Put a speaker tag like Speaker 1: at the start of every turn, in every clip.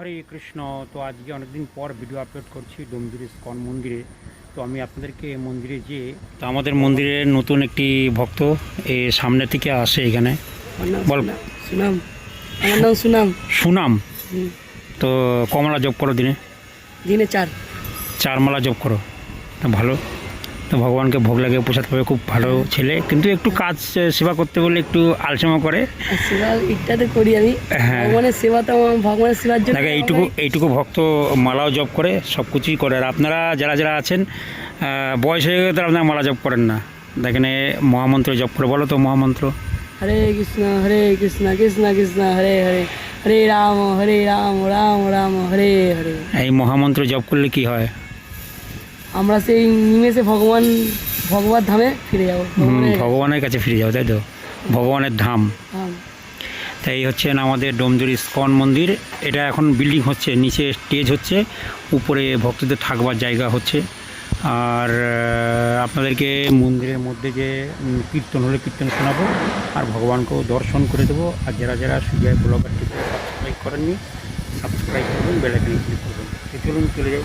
Speaker 1: হরে কৃষ্ণ তো আজকে অনেকদিন পর ভিডিও আপলোড করছি ডোমদুর স্কন মন্দিরে তো আমি আপনাদেরকে মন্দিরে যে
Speaker 2: তো আমাদের মন্দিরের নতুন একটি ভক্ত এ সামনে থেকে আসে এখানে
Speaker 3: বল সুনাম সুনাম
Speaker 2: সুনাম তো কমলা জব করো দিনে দিনে চার চার মালা জব করো ভালো তো ভগবানকে ভোগ লাগে প্রসাদ পাবে খুব ভালো ছেলে কিন্তু একটু কাজ সেবা করতে বলে একটু আলসেমা করে
Speaker 3: ইত্যাদি করি হ্যাঁ। সেবা তো ভগবানের
Speaker 2: এইটুকু এইটুকু ভক্ত মালাও জব করে সব কিছুই করে আর আপনারা যারা যারা আছেন বয়স হয়ে গেলে আপনারা মালা জব করেন না দেখেন মহামন্ত্র জপ করে বলো তো মহামন্ত্র
Speaker 3: হরে কৃষ্ণ হরে কৃষ্ণ কৃষ্ণ কৃষ্ণ হরে হরে হরে রাম হরে রাম রাম রাম হরে হরে
Speaker 2: এই মহামন্ত্র জপ করলে কি হয়
Speaker 3: আমরা সেই নিমেষে ভগবান ভগবান ধামে ফিরে যাবো
Speaker 2: ভগবানের কাছে ফিরে যাবো তাই তো ভগবানের ধাম তাই এই হচ্ছেন আমাদের ডোমজুরি স্কন মন্দির এটা এখন বিল্ডিং হচ্ছে নিচে স্টেজ হচ্ছে উপরে ভক্তদের থাকবার জায়গা হচ্ছে আর আপনাদেরকে মন্দিরের মধ্যে যে কীর্তন হলে কীর্তন শোনাবো আর ভগবানকেও দর্শন করে দেবো আর যারা যারা সুজয় ব্লগারটিকে সাবস্ক্রাইব করেননি সাবস্ক্রাইব করবেন বেলাকানি ক্লিক করবেন চলুন চলে যাই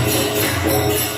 Speaker 2: Thank you.